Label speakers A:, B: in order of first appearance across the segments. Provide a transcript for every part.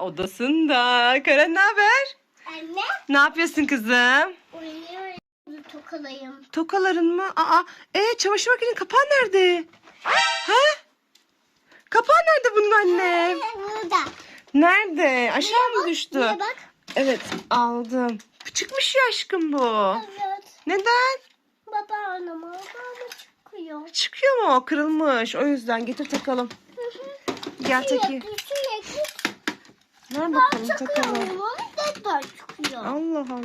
A: odasında. Karen ne haber?
B: Anne.
A: Ne yapıyorsun kızım?
B: Oynuyorum. Tokalayım.
A: Tokaların mı? Aa, e çamaşır makinenin kapağı nerede? He? Kapağı nerede bunun anne?
B: Burada.
A: Nerede? Aşağı mı
B: Bak,
A: düştü?
B: buraya bak.
A: Evet aldım. Çıkmış ya aşkım bu.
B: Evet.
A: Neden?
B: Baba anam baba çıkıyor.
A: Çıkıyor mu? Kırılmış. O yüzden getir takalım. Gel
B: sürekli
A: Ver bakalım takalım.
B: takıyorum onu tekrar çıkıyor.
A: Allah Allah.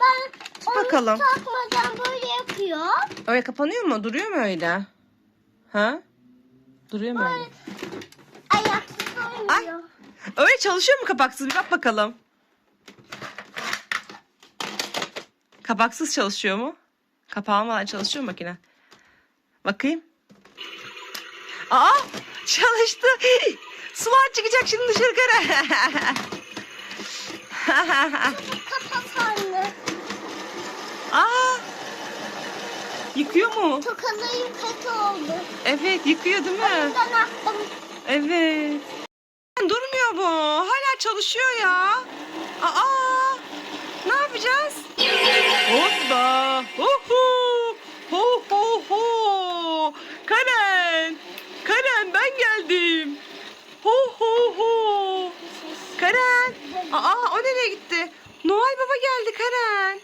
B: Ben
A: Tut
B: onu
A: bakalım.
B: takmadan böyle yapıyor.
A: Öyle kapanıyor mu? Duruyor mu öyle? Ha? Duruyor mu öyle?
B: Ayaksız oynuyor.
A: Öyle çalışıyor mu kapaksız? Bir bak bakalım. Kapaksız çalışıyor mu? Kapağı olmadan çalışıyor mu makine? Bakayım. Aa çalıştı. Sular çıkacak şimdi dışarı kara.
B: Kapat anne.
A: Aa yıkıyor mu?
B: Tokalayım kötü oldu.
A: Evet yıkıyor değil mi?
B: Ben attım.
A: Evet. Durmuyor bu. Hala çalışıyor ya. Aa! Ne yapacağız? Hoppa! Hu Karen! Aa o nereye gitti? Noel Baba geldi Karen.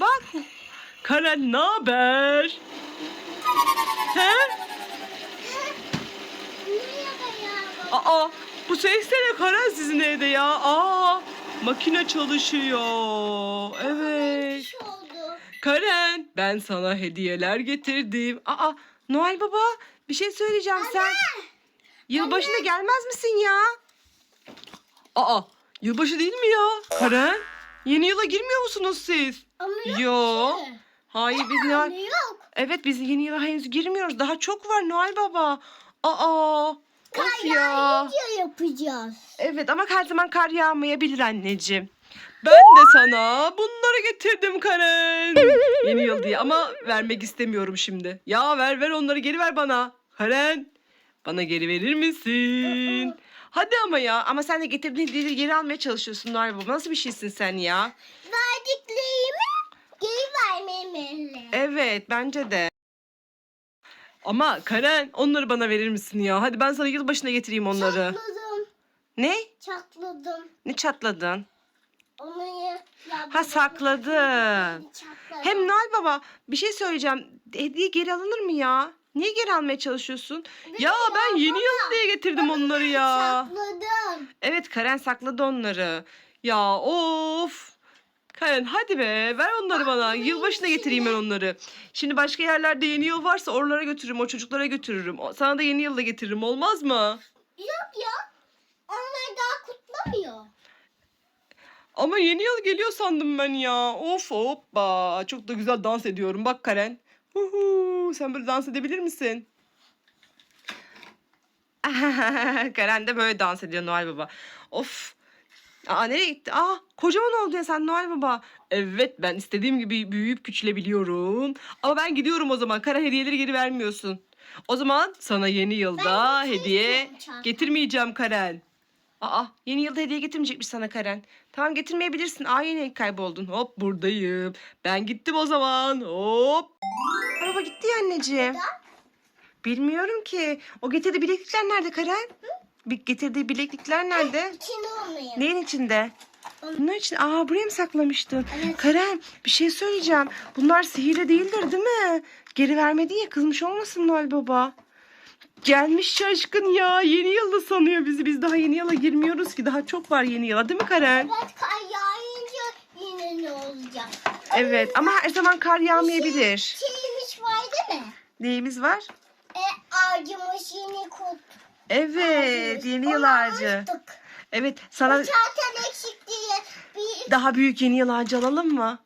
A: Bak. Karen ne haber? He? Aa bu ses de ne Karen sizin evde ya? Aa makine çalışıyor. Evet. Karen ben sana hediyeler getirdim. Aa Noel Baba bir şey söyleyeceğim sen. Yılbaşına gelmez misin ya? Aa yılbaşı değil mi ya? Karen yeni yıla girmiyor musunuz siz?
B: Ama yok
A: Yo.
B: ki.
A: Hayır biz ne
B: Anne yok.
A: Evet biz yeni yıla henüz girmiyoruz. Daha çok var Noel Baba. Aa of ya.
B: Kayayınca yapacağız.
A: Evet ama her zaman kar yağmayabilir anneciğim. Ben de sana bunları getirdim Karen. Yeni yıl diye ama vermek istemiyorum şimdi. Ya ver ver onları geri ver bana. Karen bana geri verir misin? Hadi ama ya ama sen de getirdiğin hediyeleri geri almaya çalışıyorsun Noel Baba. Nasıl bir şeysin sen ya?
B: Verdiklerimi geri vermemeli.
A: Evet bence de. Ama Karen onları bana verir misin ya? Hadi ben sana yılbaşına getireyim onları.
B: Çatladım.
A: Ne?
B: Çatladım.
A: Ne çatladın?
B: Onu ya.
A: Ha sakladın.
B: Çatladım.
A: Hem Noel Baba bir şey söyleyeceğim. Hediye geri alınır mı ya? Niye geri almaya çalışıyorsun? Ya ben yeni yıl diye getirdim onları ya.
B: Çatladım.
A: Evet Karen sakladı onları. Ya of. Karen hadi be ver onları bana. Yılbaşına getireyim ben onları. Şimdi başka yerlerde yeni yıl varsa oralara götürürüm. O çocuklara götürürüm. O- Sana da yeni yılda getiririm olmaz mı?
B: Yok ya. Onlar daha kutlamıyor.
A: Ama yeni yıl geliyor sandım ben ya. Of hoppa. Çok da güzel dans ediyorum. Bak Karen. Huhu, sen böyle dans edebilir misin? Karen de böyle dans ediyor Noel Baba. Of. Aa nereye gitti? Aa kocaman oldu ya sen Noel Baba. Evet ben istediğim gibi büyüyüp küçülebiliyorum. Ama ben gidiyorum o zaman. Karen hediyeleri geri vermiyorsun. O zaman sana yeni yılda
B: Ben
A: hediye
B: getireceğim çanta.
A: getirmeyeceğim Karen. Aa yeni yılda hediye getirmeyecekmiş sana Karen. Tamam getirmeyebilirsin. Aa yine kayboldun. Hop buradayım. Ben gittim o zaman. Hop. Araba gitti ya anneciğim. Bilmiyorum ki. O getirdiği bileklikler nerede Karen? Bir getirdiği bileklikler nerede?
B: İçinde olmayayım.
A: Neyin içinde? Bunlar için aa buraya mı saklamıştın?
B: Evet.
A: Karen bir şey söyleyeceğim. Bunlar sihirli değildir değil mi? Geri vermedi ya kızmış olmasın Noel Baba. Gelmiş şaşkın ya. Yeni yılda sanıyor bizi. Biz daha yeni yıla girmiyoruz ki. Daha çok var yeni yıla değil mi Karen?
B: Evet kar yağınca yine ne olacak?
A: Evet ama her zaman kar yağmayabilir.
B: Şeyimiz var değil mi?
A: Neyimiz var?
B: E, ağacımız yeni kurt.
A: Evet
B: ağacımız.
A: yeni yıl
B: Onu
A: ağacı.
B: açtık.
A: Evet sana
B: zaten eksik diye bir...
A: daha büyük yeni yıl ağacı alalım mı?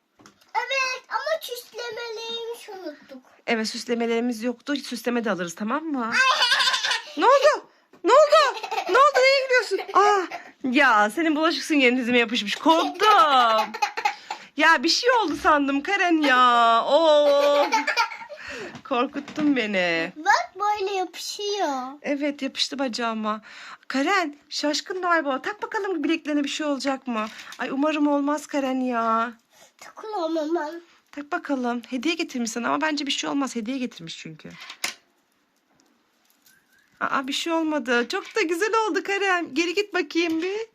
B: Evet ama süslemelerimizi unuttuk.
A: Evet süslemelerimiz yoktu. Süsleme de alırız tamam mı? ne oldu? Ne oldu? Ne oldu? Neye gülüyorsun? Aa, ya senin bulaşık süngerin dizime yapışmış. Korktum. Ya bir şey oldu sandım Karen ya. Oo. Korkuttun beni.
B: Bak böyle yapışıyor.
A: Evet yapıştı bacağıma. Karen şaşkın Noel Baba tak bakalım bileklerine bir şey olacak mı? Ay umarım olmaz Karen ya.
B: Takılamam.
A: Tak bakalım. Hediye getirmiş sana ama bence bir şey olmaz. Hediye getirmiş çünkü. Aa bir şey olmadı. Çok da güzel oldu Karen. Geri git bakayım bir.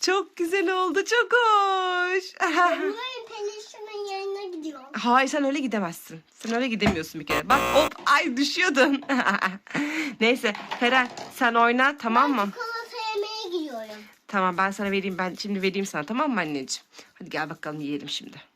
A: Çok güzel oldu. Çok hoş.
B: Böyle pelişinin yanına gidiyorum.
A: Hayır sen öyle gidemezsin. Sen öyle gidemiyorsun bir kere. Bak hop ay düşüyordun. Neyse Karen sen oyna tamam mı?
B: Çikolata yemeye gidiyorum.
A: Tamam ben sana vereyim. Ben şimdi vereyim sana tamam mı anneciğim? Hadi gel bakalım yiyelim şimdi.